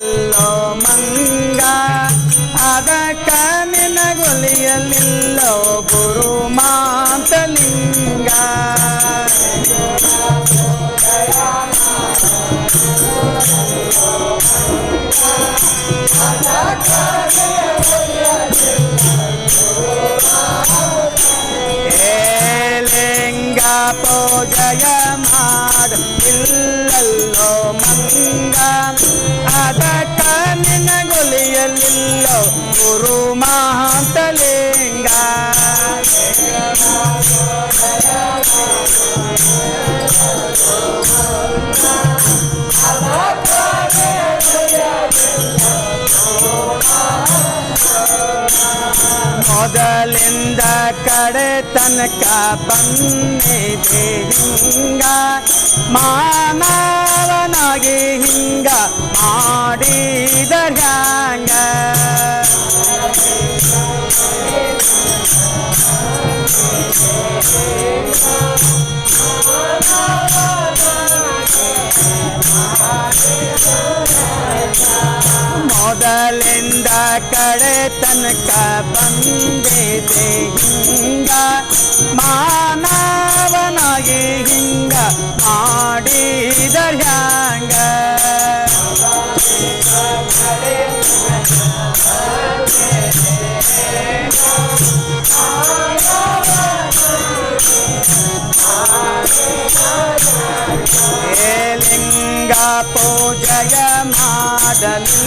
ಎಲ್ಲೋ ಮಂಗ ಅದಕ್ಕ ನಿನಗೊಲಿಯಲಿಲ್ಲೋ ಗುರು ಮಾತಲಿಂಗ ಏಲಿಂಗ ಪೂಜೆಯ ಮಾಡ ಇಲ್ಲಲ್ಲೋ ಮೊದಲಿಂದ ಕಡೆ ತನಕ ಬಂದಿದೆ ಹಿಂಗ. ಮಾನವನಾಗಿ ಹಿಂಗ ಮಾಡಿದ. ತನಕ ಬಂದಿದೆ ಹಿಂಗ ಮಾನವನಾಗಿ ಹಿಂಗ ಮಾಡಿದ ಹ್ಯಾಂಗ ಏ ಲಿಂಗ ಪೂಜೆಯ ಮಾಡಲಿಲ್ಲಲ್ಲೋ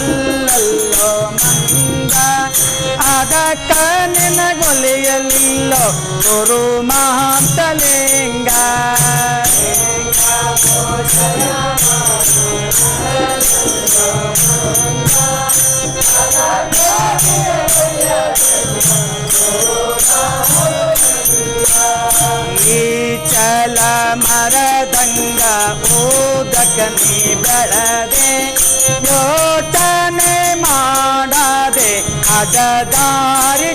ನಿನಗೊಲಿಯಲಿಲ್ಲೋ ಗುರು ಮಹಾಂತಲಿಂಗ ಈ ಚಲ ಮರದಂಗ ಓದಕ ನೀ ಬೆಳದೆ ಯೋಚನೆ ಮಾಡದೆ ಅದ ದಾರಿ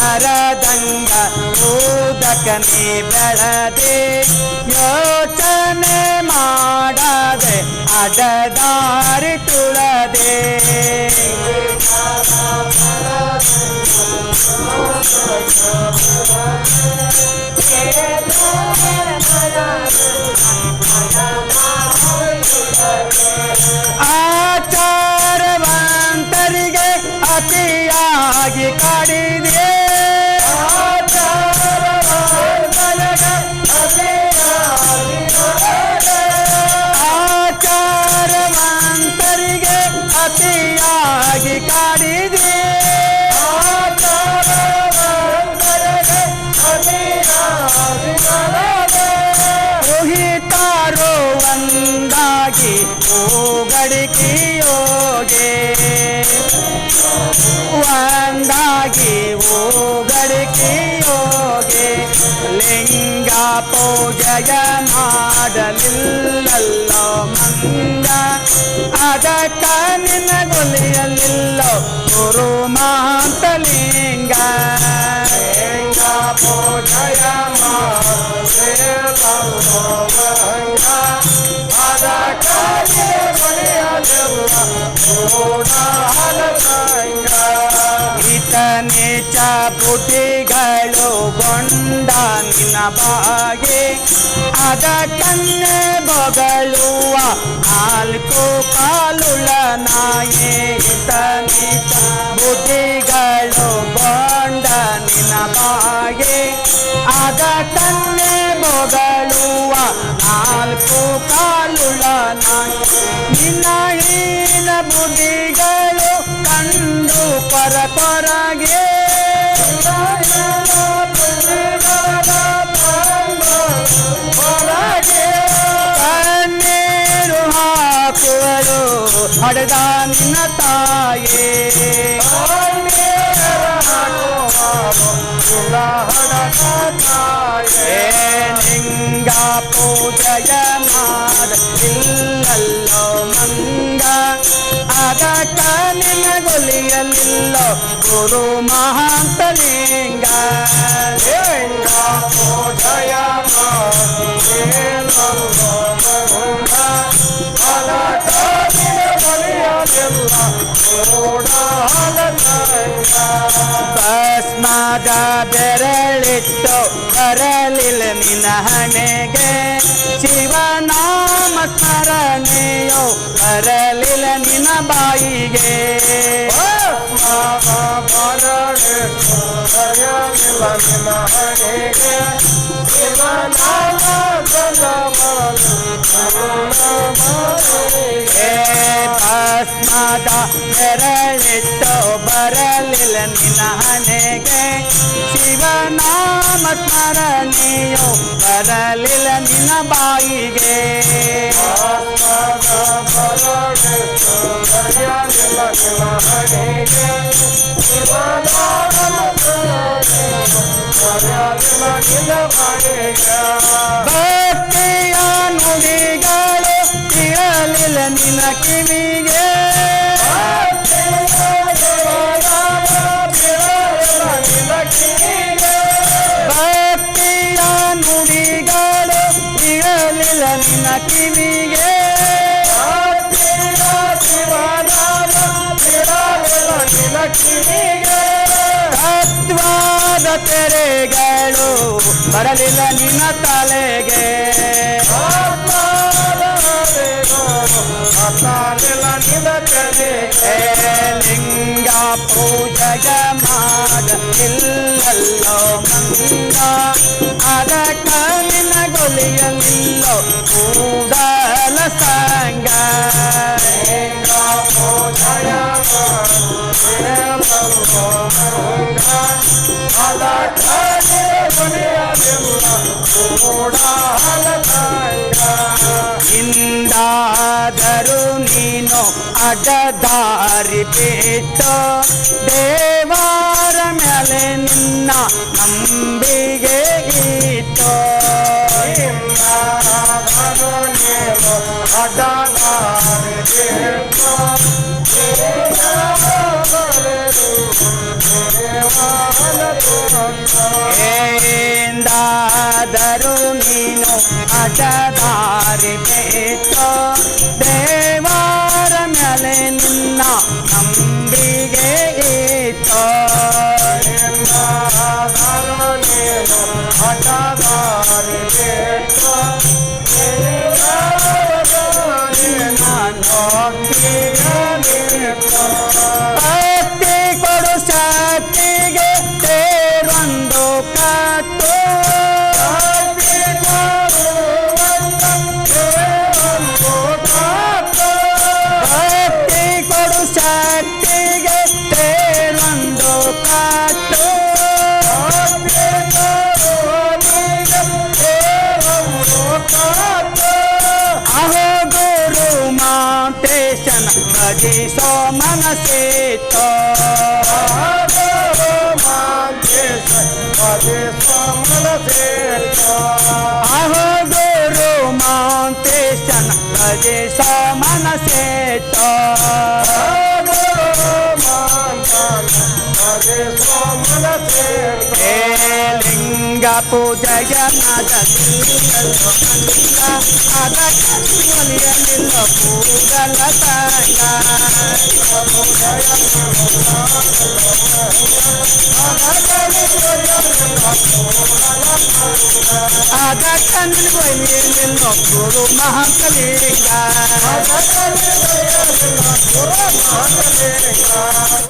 ಶೀತಲ ಮರದಂಗ ಊದಕನೆ ಬೆಳದೆ ಯೋಚನೆ ಮಾಡದೆ ಅಡದಾರಿ ತುಳದೆ ಒಂದಾಗಿ ಓ ಒಂದಾಗಿ ಓಗಡಿಕೆಯೋಗೆ ಲಿಂಗ ಪೂಜೆಯ ಮಾಡಲಿಲ್ಲಲ್ಲೋ ಮಂಗ. ಅದಕ್ಕ ನಿನಗೊಲಿಯಲಿಲ್ಲೋ ಗುರು ಮಹಾಂತಲಿಂಗ ಲಿಂಗ ಪೂಜೆಯ ಮಾಡಲಿಲ್ಲಲ್ಲೋ ಈತ ನೀಚ ಬುದ್ಧಿಗಳು ಗೊಂಡ ನಿನ್ನ ಬಾಗೆ. ಅದ ಕನ್ನೆ ಬಗಳುವ ನಾಲ್ಕು ಕಾಲುಳ ನಾಯೇ. ಈತ ಬುಟಿಗಳು ಗೊಂಡ ನಿನ್ನ ಬಾಗೆ ಸದಾ ನಿನ್ನ ತಾಯೇ. ಲಿಂಗ ಪೂಜೆಯ ಮಾಡ ಇಲ್ಲಲ್ಲೋ ಮಂಗ. ಅದಕ್ಕ ನಿನ್ನ ಗೊಲಿಯಲಿಲ್ಲ ಗುರು ಮಹಾಂತ ಲಿಂಗ. ಪೂಜಯ ಪೂಜೆಯ ಮಾಡ ಭಸ್ಮದ ಬೆರಳಿಟ್ಟು ಬರಲಿಲ್ಲ ನಿನ್ನ ಹಣೆಗೆ. ಶಿವನಾಮ ಸ್ಮರಣೆಯೋ ಬರಲಿಲ್ಲ ನಿನ್ನ ಬಾಯಿಗೆ. ಏ ಭಸ್ಮದ ಬೆರಳಿಟ್ಟು ಬರಲಿಲ್ಲ ನಿನ್ನ ಹಣೆಗೆ ಶಿವನಾಮ ಸ್ಮರಣೆಯೋ ಬರಲಿಲ್ಲ ನಿನ್ನ ಬಾಯಿಗೆ ಭಕ್ತಿಯ ನಿನ್ನ ಕಿವಿಗೆ ತತ್ವಾದ ತೆರೆಗಳು ಬರಲಿಲ್ಲ ನಿನ್ನ ತಲೆಗೆ. ಇಂದಾದರೂ ನೀನು ಅಡದಾರಿ ಬಿಟ್ಟು ದೇವಾರ ಮೇಲೆ ನಿನ್ನ ನಂಬಿಗೆ ಇಟ್ಟು ಎಂದಾದರೂ अहो गुरु मां कृष्ण भजे सो मन से तो अहो गुरु मां कृष्ण भजे सो मन से तो గంగా పూజయ మాదలిలో పూగల ఆదా కందులు పోయి నిన్ను గురు మహాకలిగా